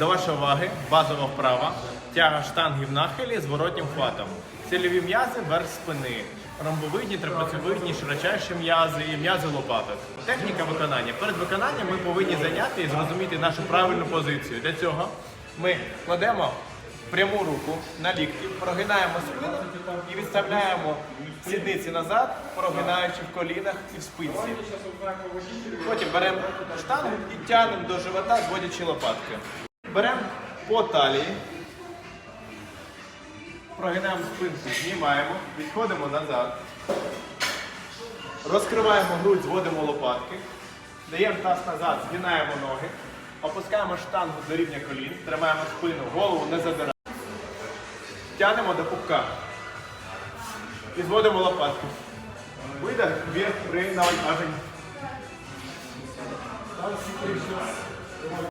До вашої уваги базова вправа, тяга штанги в нахилі з воротнім хватом. Цільові м'язи верх спини, ромбовидні, трапеціовидні, широчайші м'язи і м'язи лопаток. Техніка виконання. Перед виконанням ми повинні зайняти і зрозуміти нашу правильну позицію. Для цього ми кладемо пряму руку на лікті, прогинаємо спину і відставляємо сідниці назад, прогинаючи в колінах і в спинці. Потім беремо штангу і тягнемо до живота, зводячи лопатки. Беремо по талії, прогинаємо спинку, знімаємо, відходимо назад. Розкриваємо грудь, зводимо лопатки, даємо таз назад, згинаємо ноги, опускаємо штангу до рівня колін, тримаємо спину, голову не задираємо. Тянемо до пупка. І зводимо лопатку. Видих вверх при навантаженні.